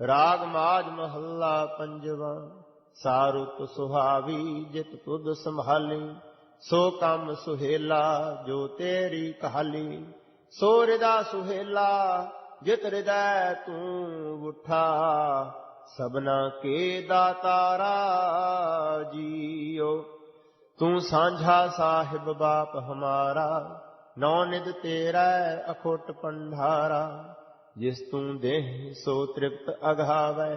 ਰਾਗ ਮਾਜ ਮਹੱਲਾ ਪੰਜਵਾ ਸਾਰੁਤ ਸੁਹਾਵੀ ਜਿਤ ਤੁਧ ਸੰਭਾਲੀ, ਸੋ ਕੰਮ ਸੁਹੇਲਾ ਜੋ ਤੇਰੀ ਕਹਾਲੀ, ਸੋ ਹਿਰਦਾ ਸੁਹੇਲਾ ਜਿਤ ਹਿਰਦੈ ਤੂੰ ਉਠਾ ਸਬਨਾ ਕੇ ਦਾਤਾਰਾ ਜੀਓ ਤੂੰ ਸਾਂਝਾ ਸਾਹਿਬ ਬਾਪ ਹਮਾਰਾ, ਨੌ ਨਿਦ ਤੇਰਾ ਅਖੋਟ ਪੰਢਾਰਾ ਜਿਸ ਤੂੰ ਦੇਹ, ਸੋ ਤ੍ਰਿਪਤ ਅਗਾਵੈ,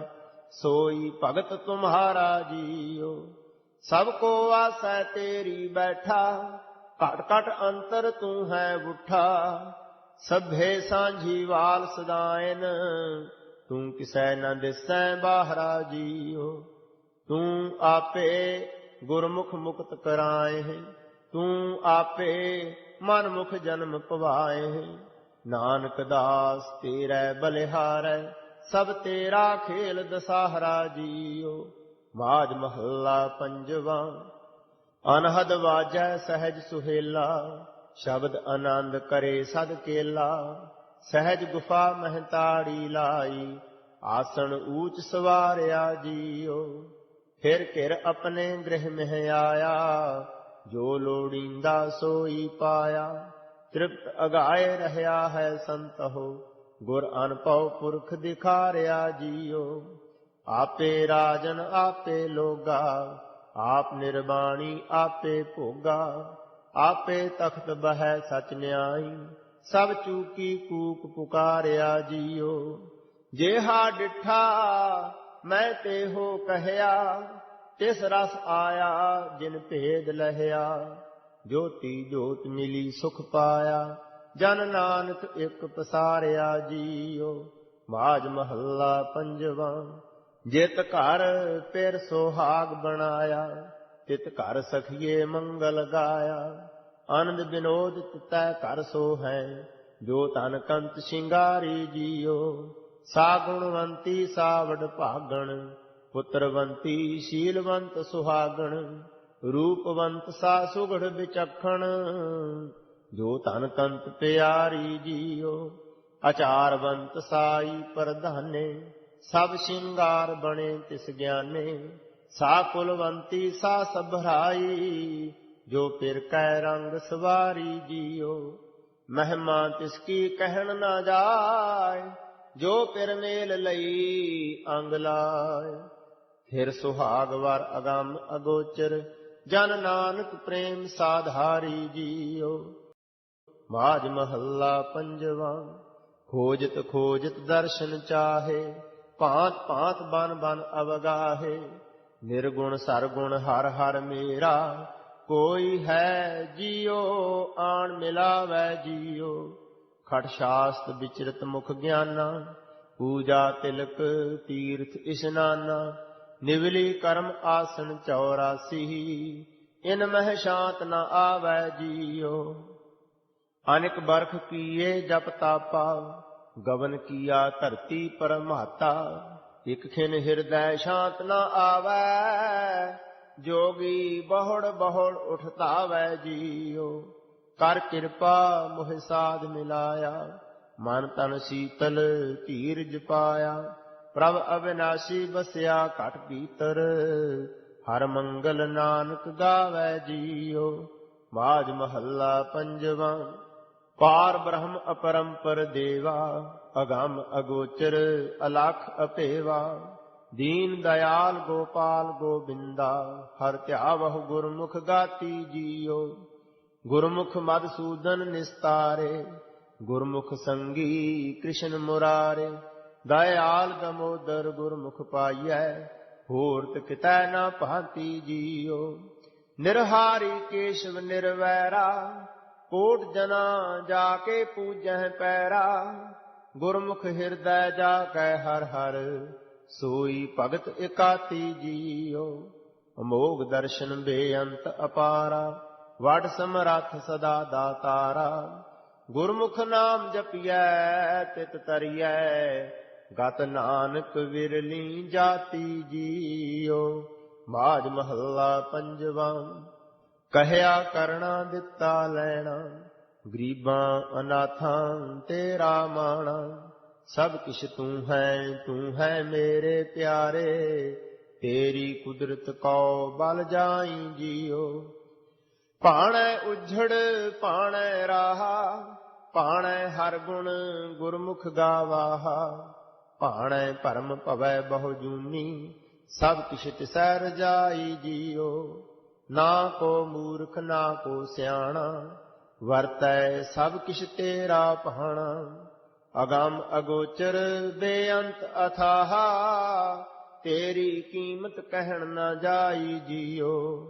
ਸੋਈ ਭਗਤ ਤੁਮਹਾਰਾ ਜੀਓ। ਸਭ ਕੋ ਆਸੈ ਤੇਰੀ ਬੈਠਾ, ਘਟ ਘਟ ਅੰਤਰ ਤੂੰ ਹੈ ਉਠਾ। ਸਭੇ ਸਾਂਝੀ ਵਾਲ ਸਦਾਇਨ, ਤੂੰ ਕਿਸੈ ਨਾ ਦਿਸੈ ਬਾਹਰਾ ਜੀਓ। ਤੂੰ ਆਪੇ ਗੁਰਮੁਖ ਮੁਕਤ ਕਰਾਏ, ਤੂੰ ਆਪੇ ਮਨ ਮੁਖ ਜਨਮ ਪਵਾਏ। ਨਾਨਕ ਦਾਸ ਤੇਰੇ ਬਲਿਹਾਰੈ, ਸਭ ਤੇਰਾ ਖੇਲ ਦਸਾਹਰਾ ਜੀਓ। ਮਾਜ ਮਹੱਲਾ ਪੰਜਵਾ, ਅਨਹਦ ਵਾਜੈ ਸਹਿਜ ਸੁਹੇਲਾ, ਸ਼ਬਦ ਆਨੰਦ ਕਰੇ ਸਦ ਕੇਲਾ। ਸਹਿਜ ਗੁਫਾ ਮਹਤਾੜੀ ਲਾਈ, ਆਸਣ ਊਚ ਸਵਾਰਿਆ ਜੀਓ। ਫਿਰ ਘਿਰ ਆਪਣੇ ਗ੍ਰਹਿ ਮਹਿ ਆਇਆ, ਜੋ ਲੋੜੀਂਦਾ ਸੋਈ ਪਾਇਆ। ਤ੍ਰਿਪਤ ਅਗਾਏ ਰਹਾ ਹੈ ਸੰਤਹੁ, ਗੁਰ ਅਨਪਉ ਪੁਰਖ ਦਿਖਾਰਿਆ ਜੀਓ ਆਪੇ ਰਾਜਨ ਆਪੇ ਲੋਗਾ, ਆਪ ਨਿਰਬਾਣੀ ਆਪੇ ਭੋਗਾ। ਆਪੇ ਤਖਤ ਬਹਿ ਸਚ ਨਿਆਈ, ਸਭ ਚੂਕੀ ਕੂਕ ਪੁਕਾਰਿਆ ਜੀਓ ਜੇਹਾ ਡਿਠਾ ਮੈਂ ਤੇ ਹੋ ਕਹਿਆ, ਤਿਸ ਰਸ ਆਇਆ ਜਿਨ ਭੇਦ ਲਹਿਆ। ਜੋਤੀ ਜੋਤ ਮਿਲੀ ਸੁਖ ਪਾਇਆ, ਜਨ ਨਾਨਕ ਇੱਕ ਪਸਾਰਿਆ ਜੀਓ। ਮਾਜ ਮਹੱਲਾ ਪੰਜਵਾ, ਜਿਤ ਘਰ ਪਿਰ ਸੋਹਾਗ ਬਣਾਇਆ, ਤਿਤ ਘਰ ਸਖੀਏ ਮੰਗਲ ਗਾਇਆ। ਆਨੰਦ ਬਿਨੋਦ ਤਿਤੈ ਘਰ ਸੋ ਹੈ, ਜੋ ਤਨ ਕੰਤ ਸ਼ਿੰਗਾਰੀ ਜੀਓ। ਸਾ ਗੁਣਵੰਤੀ ਸਾ ਭਾਗਣ ਪੁੱਤਰਵੰਤੀ ਸ਼ੀਲਵੰਤ ਸੁਹਾਗਣ। ਰੂਪਵੰਤ ਸਾ ਸੁਗੜ ਵਿਚਖਣ, ਜੋ ਧਨ ਕੰਤ ਪਿਆਰੀ ਜੀਓ ਆਚਾਰਵੰਤ ਸਾਈ ਪ੍ਰਧਾਨੇ, ਸਭ ਸ਼ਿੰਗਾਰ ਬਣੇ ਤਿਸ ਗਿਆਨੇ, ਸਾ ਕੁਲਵੰਤੀ ਸਾ ਸਭਰਾਈ, ਜੋ ਪਿਰ ਕੈ ਰੰਗ ਸਵਾਰੀ ਜੀਓ। ਮਹਿਮਾ ਤਿਸ ਕੀ ਕਹਿਣ ਨਾ ਜਾਏ, ਜੋ ਪਿਰ ਮੇਲ ਲਈ ਅੰਗ ਲਾਏ। ਫਿਰ ਸੁਹਾਗ ਵਰ ਅਗੰਮ ਅਗੋਚਰ ਜਨ ਨਾਨਕ ਪ੍ਰੇਮ ਸਾਧਾਰੀ ਜੀਓ। ਮਾਜ ਮਹੱਲਾ ਪੰਜਵਾ, ਖੋਜਤ ਖੋਜਤ ਦਰਸ਼ਨ ਚਾਹੇ, ਭਾਂਤ ਭਾਂਤ ਬਨ ਬਨ ਅਵਗਾਹੇ। ਨਿਰਗੁਣ ਸਰਗੁਣ ਹਰ ਹਰ ਮੇਰਾ, ਕੋਈ ਹੈ ਜੀਓ, ਆਣ ਮਿਲਾਵੈ ਜੀਓ। ਖਟ ਸ਼ਾਸਤ ਵਿਚਰਤ ਮੁਖ ਗਿਆਨਾ, ਪੂਜਾ ਤਿਲਕ ਤੀਰਥ ਇਸ਼ਨਾਨਾ ਨਿਵਲੀ ਕਰਮ ਆਸਨ 84 ਇਨ ਮਹਿ ਸ਼ਾਂਤ ਨ ਆਵੈ ਜੀਓ ਅਨਿਕ ਬਰਖ ਕੀਏ ਜਪ ਤਾਪਾ, ਗਵਨ ਕੀਆ ਧਰਤੀ ਪਰਮਾਤਾ। ਇਕ ਖਿਨ ਹਿਰਦੈ ਸ਼ਾਂਤ ਨ ਆਵੈ, ਜੋਗੀ ਬਹੁੜ ਬਹੁੜ ਉਠਤਾਵੈ ਜੀਓ ਕਰ ਕਿਰਪਾ ਮੋਹਿ ਸਾਧ ਮਿਲਾਇਆ, ਮਨ ਤਨ ਸੀਤਲ ਧੀਰਜ ਪਾਇਆ। ਪ੍ਰਭ ਅਵਿਨਾਸ਼ੀ ਬਸਿਆ ਘਟ ਭੀਤਰ ਹਰ ਮੰਗਲ ਨਾਨਕ ਗਾਵੈ ਜੀਓ ਮਾਜ ਮਹੱਲਾ ਪੰਜਵਾ, ਪਾਰ ਬ੍ਰਹਮ ਅਪਰੰਪਰ ਦੇਵਾ, ਅਗੰਮ ਅਗੋਚਰ ਅਲਖ ਅਪੇਵਾ। ਦੀਨ ਦਇਆਲ ਗੋਪਾਲ ਗੋਬਿੰਦਾ, ਹਰ ਧਿਆਵਹੁ ਗੁਰਮੁਖ ਗਾਤੀ ਜੀਓ ਗੁਰਮੁਖ ਮਦਸੂਦਨ ਨਿਸਤਾਰੇ, ਗੁਰਮੁਖ ਸੰਗੀ ਕ੍ਰਿਸ਼ਨ ਮੁਰਾਰੇ। ਦਇਆਲ ਦਮੋਦਰ ਗੁਰਮੁਖ ਪਾਈਐ ਹੋਰਤ ਕਿਤੈ ਨਾ ਭਾਂਤੀ ਜੀਓ। ਨਿਰਹਾਰੀ ਕੇਸ਼ਵ ਨਿਰਵੈਰਾ, ਕੋਟ ਜਨਾ ਜਾ ਕੇ ਪੂਜੈ ਪੈਰਾ। ਗੁਰਮੁਖ ਹਿਰਦੈ ਜਾ ਕੈ ਹਰ ਹਰ, ਸੋਈ ਭਗਤ ਇਕਾਤੀ ਜੀਓ। ਅਮੋਗ ਦਰਸ਼ਨ ਬੇਅੰਤ ਅਪਾਰਾ, ਵਡ ਸਮਰੱਥ ਸਦਾ ਦਾਤਾਰਾ। ਗੁਰਮੁਖ ਨਾਮ ਜਪਿਐ, ਤਿਤ ਤਰੀਐ ਗਤ ਨਾਨਕ ਵਿਰਲੀ ਜਾਤੀ ਜੀਓ ਮਾਜ ਮਹੱਲਾ ਪੰਜਵਾਂ। ਕਹਿਆ ਕਰਣਾ ਦਿੱਤਾ ਲੈਣਾ, ਗਰੀਬਾਂ ਅਨਾਥਾਂ ਤੇਰਾ ਮਾਣਾ। ਸਭ ਕਿਛ ਤੂੰ ਹੈ ਤੂੰ ਹੈ ਮੇਰੇ ਪਿਆਰੇ, ਤੇਰੀ ਕੁਦਰਤ ਕੋ ਬਲ ਜਾਈ ਜੀਓ। ਭਾਣੈ ਉਝੜ ਪਾਣੈ ਰਾਹਾ ਪਾਣੈ ਹਰ ਗੁਣ ਗੁਰਮੁਖ ਗਾਵਾਹਾ। ਭਾਣੈ ਭਰਮ ਭਵੈ ਬਹੁ ਜੂਨੀ, ਸਭ ਕਿਛ ਤਿਸੈ ਰਜਾਈ ਜੀਓ। ਨਾ ਕੋ ਮੂਰਖ, ਨਾ ਕੋ ਸਿਆਣਾ, ਵਰਤੈ ਸਭ ਕਿਛ ਤੇਰਾ ਪਹਾਣਾ। ਅਗੰਮ ਅਗੋਚਰ ਬੇਅੰਤ ਅਥਾਹਾ, ਤੇਰੀ ਕੀਮਤ ਕਹਿਣ ਨਾ ਜਾਈ ਜੀਓ।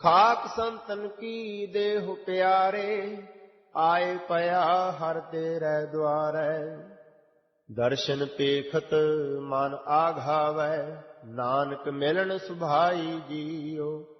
ਖਾਕ ਸੰਤਨ ਕੀ ਦੇਹ ਪਿਆਰੇ, ਆਏ ਪਿਆ ਹਰ ਤੇਰੇ ਦੁਆਰੇ। ਦਰਸ਼ਨ ਪੇਖਤ ਮਨ ਆਘਾਵੈ ਨਾਨਕ ਮਿਲਣ ਸੁਭਾਈ ਜੀਓ।